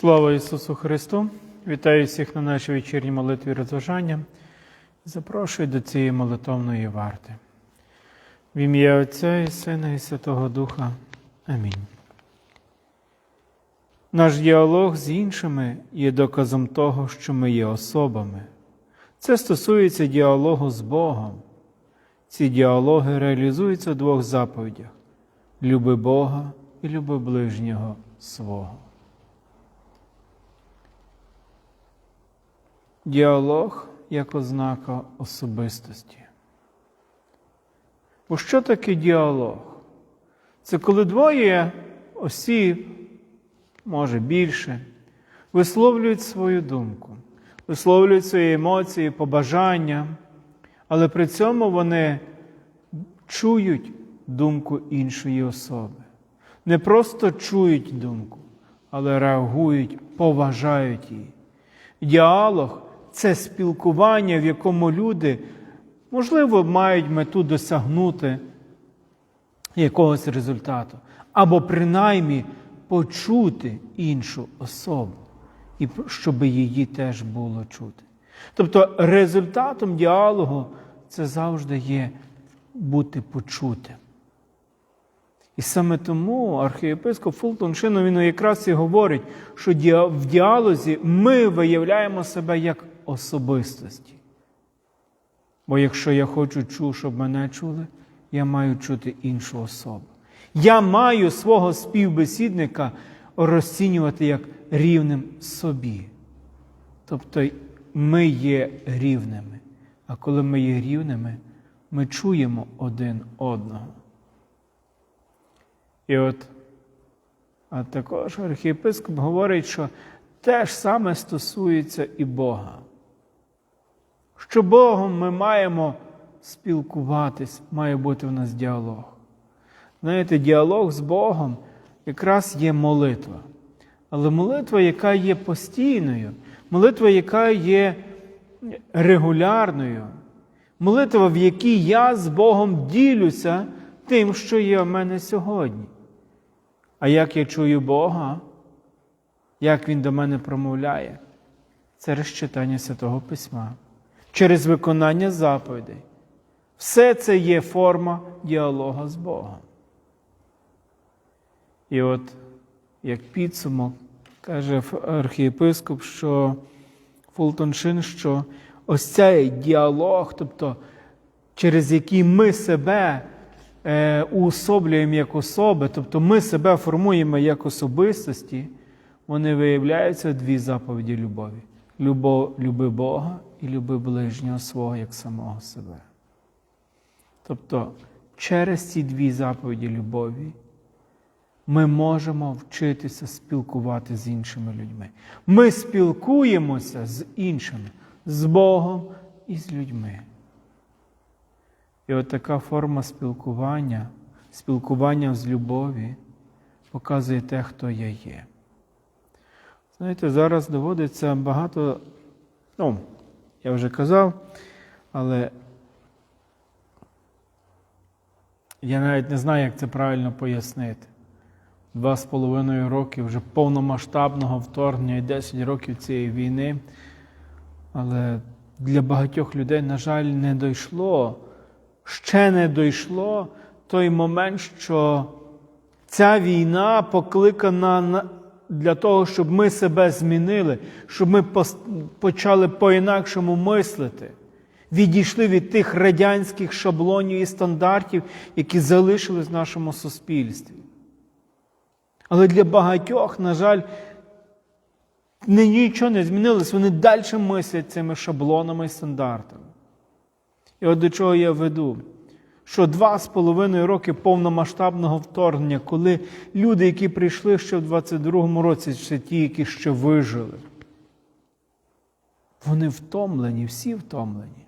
Слава Ісусу Христу! Вітаю всіх на нашій вечірній молитві розважання. Запрошую до цієї молитовної варти. В ім'я Отця і Сина і Святого Духа. Амінь. Наш діалог з іншими є доказом того, що ми є особами. Це стосується діалогу з Богом. Ці діалоги реалізуються в двох заповідях: люби Бога і люби ближнього свого. Діалог як ознака особистості. Бо що таке діалог? Це коли двоє осіб, може більше, висловлюють свою думку, висловлюють свої емоції, побажання, але при цьому вони чують думку іншої особи. Не просто чують думку, але реагують, поважають її. Діалог це спілкування, в якому люди, можливо, мають мету досягнути якогось результату, або принаймні почути іншу особу, і щоб її теж було чути. Тобто результатом діалогу це завжди є бути почутим. І саме тому архієпископ Фултон Шино, він якраз і говорить, що в діалозі ми виявляємо себе як особистості. Бо якщо я хочу чу, щоб мене чули, я маю чути іншу особу. Я маю свого співбесідника розцінювати як рівним собі. Тобто ми є рівними. А коли ми є рівними, ми чуємо один одного. І от, а також архієпископ говорить, що те ж саме стосується і Бога. Що Богом ми маємо спілкуватись, має бути в нас діалог. Знаєте, діалог з Богом якраз є молитва. Але молитва, яка є постійною, молитва, яка є регулярною, молитва, в якій я з Богом ділюся тим, що є в мене сьогодні. А як я чую Бога, як Він до мене промовляє, це розчитання Святого Письма через виконання заповідей. Все це є форма діалога з Богом. І от, як підсумок, каже архієпископ, що Фултоншин, що ось цей діалог, тобто через який ми себе е, уособлюємо як особи, тобто ми себе формуємо як особистості, вони виявляються дві заповіді любові: Любов, люби Бога і люби ближнього свого як самого себе. Тобто через ці дві заповіді любові ми можемо вчитися спілкувати з іншими людьми. Ми спілкуємося з іншими, з Богом і з людьми. І от така форма спілкування, спілкування з любові показує те, хто я є. Знаєте, зараз доводиться багато, ну, я вже казав, але я навіть не знаю, як це правильно пояснити. Два з половиною роки вже повномасштабного вторгнення і 10 років цієї війни. Але для багатьох людей, на жаль, не дійшло, ще не дійшло той момент, що ця війна покликана для того, щоб ми себе змінили, щоб ми почали по-інакшому мислити, відійшли від тих радянських шаблонів і стандартів, які залишились в нашому суспільстві. Але для багатьох, на жаль, нічого не змінилось, вони далі мислять цими шаблонами і стандартами. І от до чого я веду, що два з половиною роки повномасштабного вторгнення, коли люди, які прийшли ще в 22-му році, це ті, які ще вижили, вони втомлені, всі втомлені.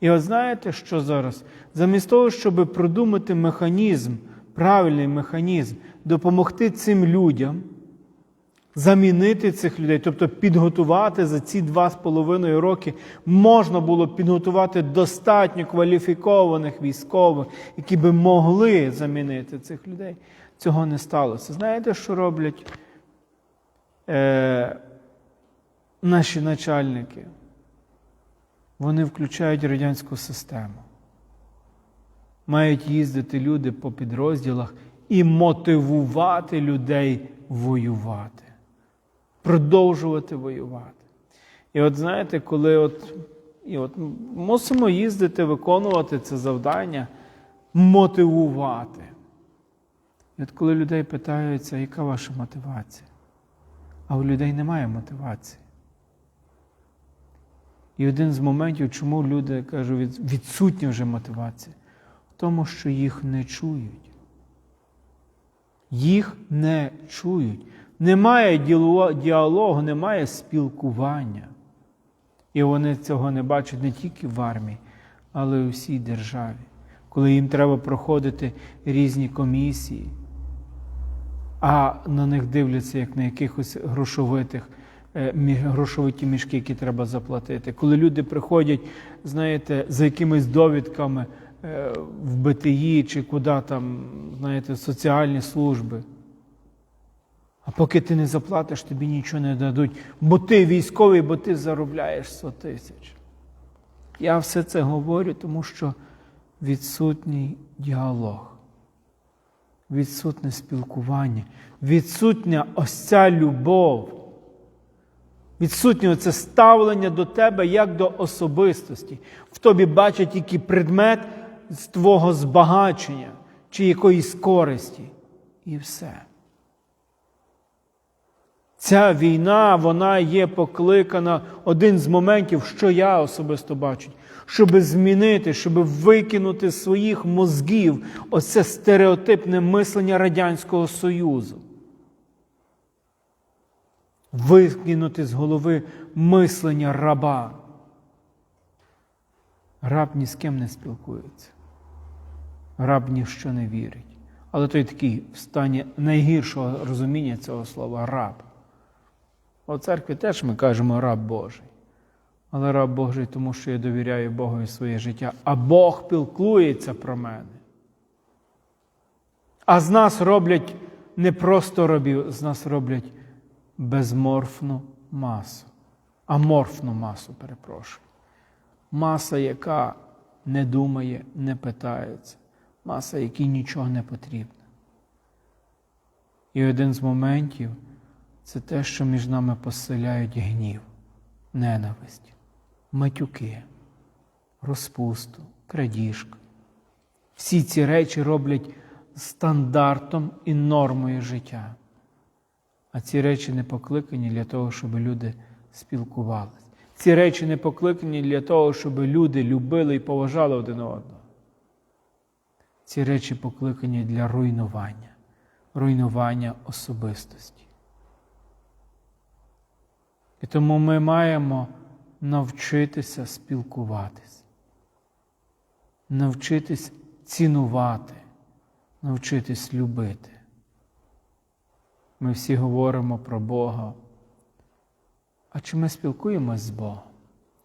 І от знаєте, що зараз? Замість того, щоб продумати механізм, правильний механізм, допомогти цим людям, замінити цих людей, тобто підготувати за ці два з половиною роки, можна було підготувати достатньо кваліфікованих військових, які би могли замінити цих людей. Цього не сталося. Знаєте, що роблять е, наші начальники, вони включають радянську систему. Мають їздити люди по підрозділах і мотивувати людей воювати, продовжувати воювати. І от знаєте, коли от, і от мусимо їздити, виконувати це завдання, мотивувати. І от коли людей питаються, яка ваша мотивація? А у людей немає мотивації. І один з моментів, чому люди кажуть, від- відсутня вже мотивація, в тому, що їх не чують. Їх не чують. Немає діалогу, немає спілкування. І вони цього не бачать не тільки в армії, але й у всій державі, коли їм треба проходити різні комісії, а на них дивляться як на якихось грошовитих е, грошовиті мішки, які треба заплатити. Коли люди приходять, знаєте, за якимись довідками е, в БТІ чи куди там, знаєте, соціальні служби. А поки ти не заплатиш, тобі нічого не дадуть, бо ти військовий, бо ти заробляєш 100 тисяч. Я все це говорю, тому що відсутній діалог, відсутнє спілкування, відсутня ось ця любов, відсутнє це ставлення до тебе як до особистості. В тобі бачать тільки предмет з твого збагачення чи якоїсь користі. І все. Ця війна, вона є покликана один з моментів, що я особисто бачу, щоб змінити, щоб викинути з своїх мозгів оце стереотипне мислення Радянського Союзу. Викинути з голови мислення раба. Раб ні з ким не спілкується. Раб ні в що не вірить. Але той такий в стані найгіршого розуміння цього слова раб. У церкві теж ми кажемо раб Божий. Але раб Божий, тому що я довіряю Богу своє життя, а Бог пілкується про мене. А з нас роблять не просто рабів, з нас роблять безморфну масу, аморфну масу, перепрошую. Маса, яка не думає, не питається, маса, якій нічого не потрібно. І один з моментів це те, що між нами поселяють гнів, ненависть, матюки, розпусту, крадіжку. Всі ці речі роблять стандартом і нормою життя. А ці речі не покликані для того, щоб люди спілкувалися. Ці речі не покликані для того, щоб люди любили і поважали один одного. Ці речі покликані для руйнування, руйнування особистості. І тому ми маємо навчитися спілкуватись, навчитись цінувати, навчитись любити. Ми всі говоримо про Бога. А чи ми спілкуємось з Богом?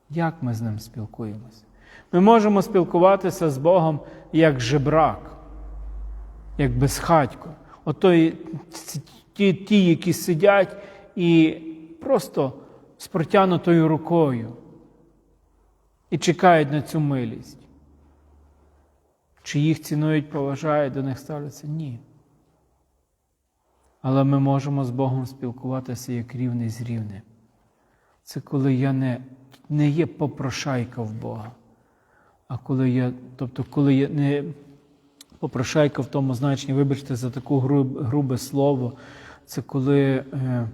Як ми з ним спілкуємось? Ми можемо спілкуватися з Богом як жебрак, як безхатько. Ото ті, ті, які сидять і просто з протягнутою рукою і чекають на цю милість. Чи їх цінують, поважають, до них ставляться? Ні. Але ми можемо з Богом спілкуватися як рівний з рівним. Це коли я не, не є попрошайка в Бога, а коли я, тобто, коли я не попрошайка в тому значенні, вибачте за таку грубе слово, це коли е,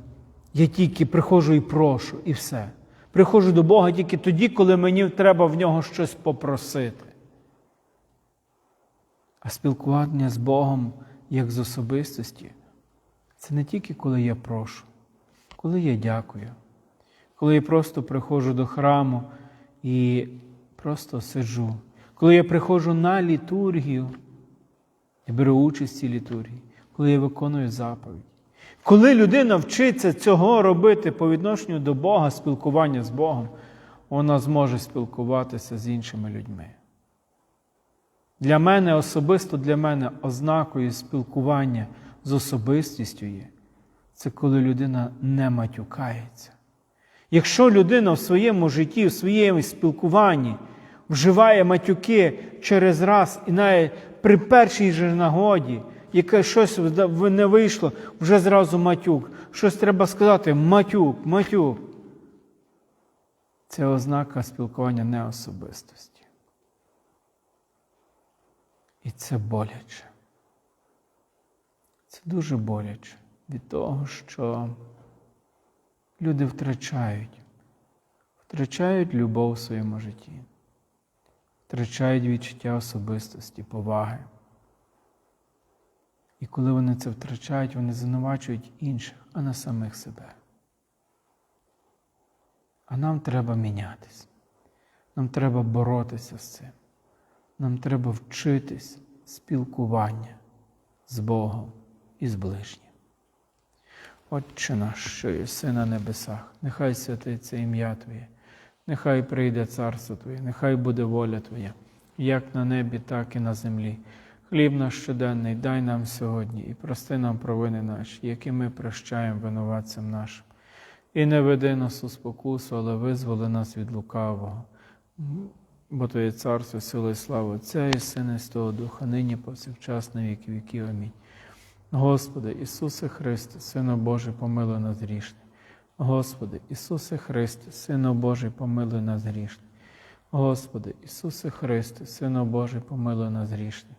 я тільки приходжу і прошу, і все. Приходжу до Бога тільки тоді, коли мені треба в нього щось попросити. А спілкування з Богом як з особистості це не тільки коли я прошу, коли я дякую, коли я просто приходжу до храму і просто сиджу, коли я приходжу на літургію, я беру участь в цій літургії, коли я виконую заповідь. Коли людина вчиться цього робити по відношенню до Бога, спілкування з Богом, вона зможе спілкуватися з іншими людьми. Для мене особисто для мене ознакою спілкування з особистістю є це коли людина не матюкається. Якщо людина в своєму житті, в своєму спілкуванні вживає матюки через раз і навіть при першій же нагоді, яке щось не вийшло, вже зразу матюк. Щось треба сказати матюк, матюк. Це ознака спілкування неособистості. І це боляче. Це дуже боляче від того, що люди втрачають, втрачають любов в своєму житті, втрачають відчуття особистості, поваги. І коли вони це втрачають, вони звинувачують інших, а не самих себе. А нам треба мінятись. Нам треба боротися з цим. Нам треба вчитись спілкування з Богом і з ближнім. Отче наш, що єси на небесах, нехай святиться ім'я Твоє, нехай прийде царство Твоє, нехай буде воля Твоя, як на небі, так і на землі. Хліб наш щоденний дай нам сьогодні і прости нам провини наші, які ми прощаємо винуватцям нашим. І не веди нас у спокусу, але визволи нас від лукавого. Бо Твоє царство, сила і слава Отця і Сина і Святого Духа, нині повсякчас на віки віків. Амінь. Господи, Ісусе Христе, Сину Божий, помилуй нас грішних. Господи, Ісусе Христе, Сину Божий, помилуй нас грішних. Господи, Ісусе Христе, Сину Божий, помилуй нас грішних.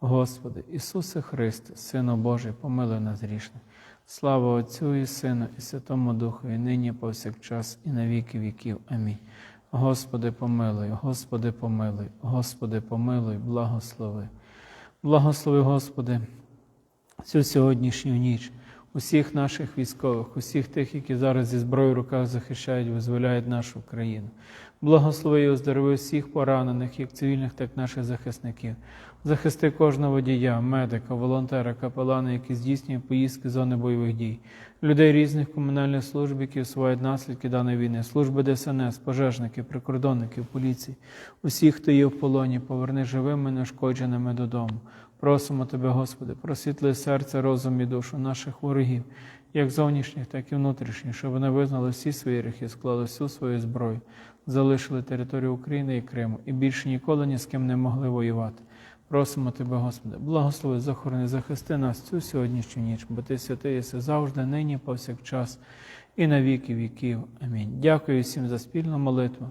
Господи, Ісусе Христе, Сину Божий, помилуй нас грішних. Слава Отцю і Сину, і Святому Духу, і нині, повсякчас, і на віки віків. Амінь. Господи, помилуй, Господи, помилуй, Господи, помилуй, благослови. Благослови, Господи, цю сьогоднішню ніч, усіх наших військових, усіх тих, які зараз зі зброєю в руках захищають, визволяють нашу країну. Благослови і оздорови всіх поранених, як цивільних, так і наших захисників. Захисти кожного водія, медика, волонтера, капелана, які здійснює поїздки зони бойових дій, людей різних комунальних служб, які усувають наслідки даної війни, служби ДСНС, пожежників, прикордонників, поліції, усіх, хто є в полоні, поверни живими, неушкодженими додому. Просимо Тебе, Господи, просвітли серце, розум і душу наших ворогів, як зовнішніх, так і внутрішніх, щоб вони визнали всі свої гріхи, склали всю свою зброю, залишили територію України і Криму і більше ніколи ні з ким не могли воювати. Просимо Тебе, Господи, благослови, захорони, захисти нас цю сьогоднішню ніч, бо Ти святий єси завжди, нині, повсякчас, і на віки віків. Амінь. Дякую всім за спільну молитву.